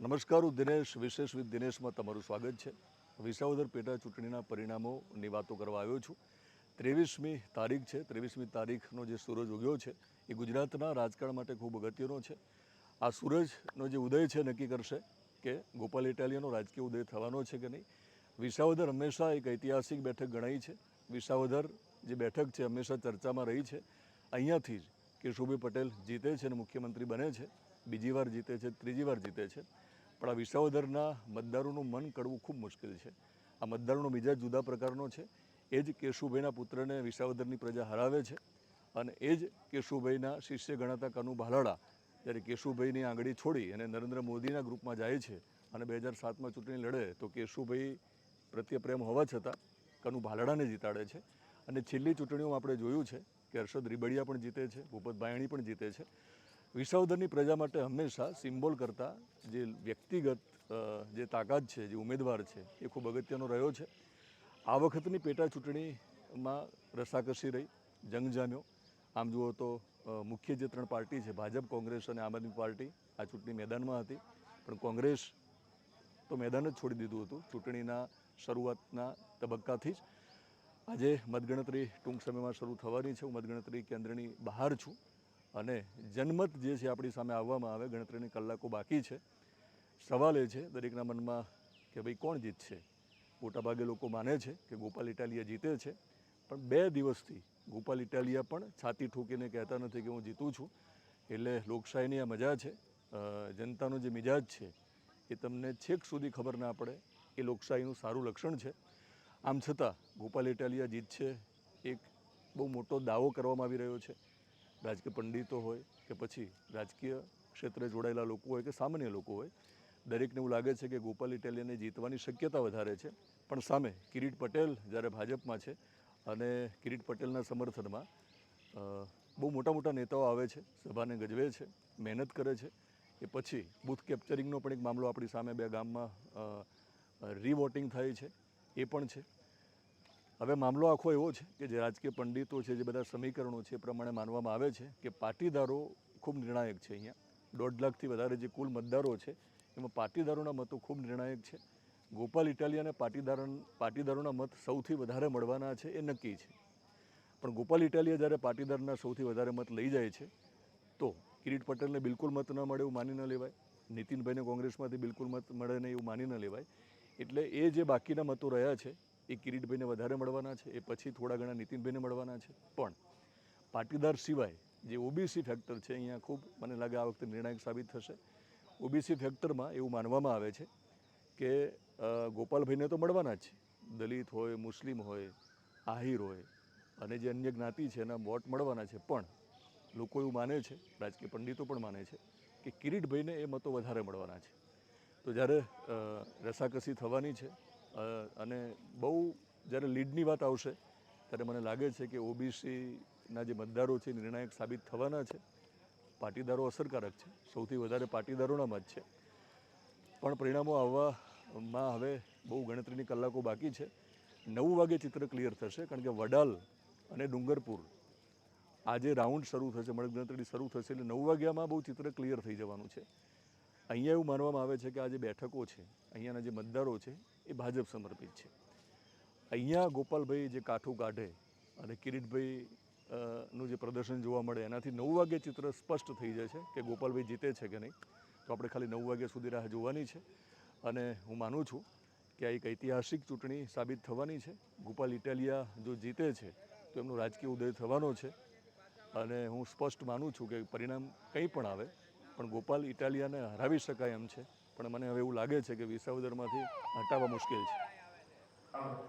નમસ્કાર, હું દિનેશ, વિશેષ વિથ દિનેશમાં તમારું સ્વાગત છે. વિસાવદર પેટા ચૂંટણીના પરિણામોની વાતો કરવા આવ્યો છું. ત્રેવીસમી તારીખ છે. ત્રેવીસમી તારીખનો જે સૂરજ ઉગ્યો છે, એ ગુજરાતના રાજકારણ માટે ખૂબ અગત્યનો છે. આ સૂરજનો જે ઉદય છે, નક્કી કરશે કે ગોપાલ ઇટાલિયાનો રાજકીય ઉદય થવાનો છે કે નહીં. વિસાવદર હંમેશા એક ઐતિહાસિક બેઠક ગણાઈ છે. વિસાવદર જે બેઠક છે, હંમેશા ચર્ચામાં રહી છે. અહીંયાથી જ કેશુભાઈ પટેલ જીતે છે અને મુખ્યમંત્રી બને છે. બીજી વાર જીતે છે, ત્રીજી વાર જીતે છે. પણ આ વિસાવદરના મતદારોનું મન કડવું ખૂબ મુશ્કેલ છે. આ મતદારોનો મિજાજ જુદા પ્રકારનો છે. એ જ કેશુભાઈના પુત્રને વિસાવદરની પ્રજા હરાવે છે અને એ જ કેશુભાઈના શિષ્ય ગણાતા કનુ ભાલાડા જ્યારે કેશુભાઈની આંગળી છોડી અને નરેન્દ્ર મોદીના ગ્રુપમાં જાય છે અને બે હજાર સાતમાં ચૂંટણી લડે, તો કેશુભાઈ પ્રત્યે પ્રેમ હોવા છતાં કનુ ભાલાડાને જીતાડે છે. અને છેલ્લી ચૂંટણીઓમાં આપણે જોયું છે કે હર્ષદ રીબડિયા પણ જીતે છે ભૂપત બાયણી પણ જીતે છે. વિસાવદરની પ્રજા માટે હંમેશા સિમ્બોલ કરતાં જે વ્યક્તિગત જે તાકાત છે, જે ઉમેદવાર છે, એ ખૂબ અગત્યનો રહ્યો છે. આ વખતની પેટા ચૂંટણીમાં રસાકસી રહી, જંગ જામ્યો. આમ જુઓ તો મુખ્ય જે ત્રણ પાર્ટી છે, ભાજપ, કોંગ્રેસ અને આમ આદમી પાર્ટી, આ ચૂંટણી મેદાનમાં હતી. પણ કોંગ્રેસ તો મેદાન જ છોડી દીધું હતું, ચૂંટણીના શરૂઆતના તબક્કાથી જ. આજે મતગણતરી ટૂંક સમયમાં શરૂ થવાની છે. હું મતગણતરી કેન્દ્રની બહાર છું. અને જનમત જે છે આપણી સામે આવવામાં આવે, ગણતરીની કલાકો બાકી છે. સવાલ એ છે દરેકના મનમાં કે ભાઈ કોણ જીતશે? મોટાભાગે લોકો માને છે કે ગોપાલ ઇટાલિયા જીતે છે, પણ બે દિવસથી ગોપાલ ઇટાલિયા પણ છાતી ઠોકીને કહેતા નથી કે હું જીતું છું. એટલે લોકશાહીની આ મજા છે. જનતાનો જે મિજાજ છે એ તમને છેક સુધી ખબર ના પડે એ લોકશાહીનું સારું લક્ષણ છે. આમ છતાં ગોપાલ ઇટાલિયા જીતશે એક બહુ મોટો દાવો કરવામાં આવી રહ્યો છે. રાજકીય પંડિતો હોય કે પછી રાજકીય ક્ષેત્રે જોડાયેલા લોકો હોય કે સામાન્ય લોકો હોય, દરેકને એવું લાગે છે કે ગોપાલ ઇટાલિયાને જીતવાની શક્યતા વધારે છે. પણ સામે કિરીટ પટેલ જ્યારે ભાજપમાં છે અને કિરીટ પટેલના સમર્થનમાં બહુ મોટા મોટા નેતાઓ આવે છે, સભાને ગજવે છે, મહેનત કરે છે. એ પછી બૂથ કેપ્ચરિંગનો પણ એક મામલો આપણી સામે બે ગામમાં રીવોટિંગ થાય છે. એ પણ છે. હવે મામલો આખો એવો છે કે જે રાજકીય પંડિતો છે, જે બધા સમીકરણો છે એ પ્રમાણે માનવામાં આવે છે કે પાટીદારો ખૂબ નિર્ણાયક છે અહીંયા. દોઢ લાખથી વધારે જે કુલ મતદારો છે, એમાં પાટીદારોના મતો ખૂબ નિર્ણાયક છે. ગોપાલ ઇટાલિયાને પાટીદાર પાટીદારોના મત સૌથી વધારે મળવાના છે એ નક્કી છે. પણ ગોપાલ ઇટાલિયા જ્યારે પાટીદારના સૌથી વધારે મત લઈ જાય છે, તો કિરીટ પટેલને બિલકુલ મત ન મળે એવું માની ન લેવાય. નીતિનભાઈને કોંગ્રેસમાંથી બિલકુલ મત મળે નહીં એવું માની ન લેવાય. એટલે એ જે બાકીના મતો રહ્યા છે એ કિરીટભાઈને વધારે મળવાના છે, એ પછી થોડા ઘણા નીતિનભાઈને મળવાના છે. પણ પાટીદાર સિવાય જે ઓબીસી ફેક્ટર છે, અહીંયા ખૂબ મને લાગે આ વખતે નિર્ણાયક સાબિત થશે. ઓબીસી ફેક્ટરમાં એવું માનવામાં આવે છે કે ગોપાલભાઈને તો મળવાના જ છે. દલિત હોય, મુસ્લિમ હોય, આહિર હોય અને જે અન્ય જ્ઞાતિ છે, એના વોટ મળવાના છે. પણ લોકો એવું માને છે, રાજકીય પંડિતો પણ માને છે કે કિરીટભાઈને એ મતો વધારે મળવાના છે. તો જ્યારે રસાકસી થવાની છે અને બહુ જ્યારે લીડની વાત આવશે, ત્યારે મને લાગે છે કે ઓબીસીના જે મતદારો છે નિર્ણાયક સાબિત થવાના છે. પાટીદારો અસરકારક છે. સૌથી વધારે પાટીદારોના મત છે. પણ પરિણામો આવવામાં હવે બહુ ગણતરીની કલાકો બાકી છે. નવ વાગે ચિત્ર ક્લિયર થશે, કારણ કે વડાલ અને ડુંગરપુર આજે રાઉન્ડ શરૂ થશે મતગણતરી શરૂ થશે, એટલે નવ વાગ્યામાં બહુ ચિત્ર ક્લિયર થઈ જવાનું છે. અહીંયા એવું માનવામાં આવે છે કે આ જે બેઠકો છે, અહીંયાના જે મતદારો છે, એ ભાજપ સમર્પિત છે. અહીંયા ગોપાલભાઈ જે કાઠું કાઢે અને કિરીટભાઈ નું જે પ્રદર્શન જોવા મળે, એનાથી નવ વાગે ચિત્ર સ્પષ્ટ થઈ જાય છે કે ગોપાલભાઈ જીતે છે કે નહીં. તો આપણે ખાલી નવ વાગ્યા સુધી રાહ જોવાની છે. અને હું માનું છું કે આ એક ઐતિહાસિક ચૂંટણી સાબિત થવાની છે. ગોપાલ ઇટાલિયા જો જીતે છે, તો એમનો રાજકીય ઉદય થવાનો છે. અને હું સ્પષ્ટ માનું છું કે પરિણામ કંઈ પણ આવે પણ ગોપાલ ઇટાલિયાને હરાવી શકાય એમ છે. પણ મને હવે એવું લાગે છે કે વિસાવદરમાંથી હટાવવા મુશ્કેલ છે.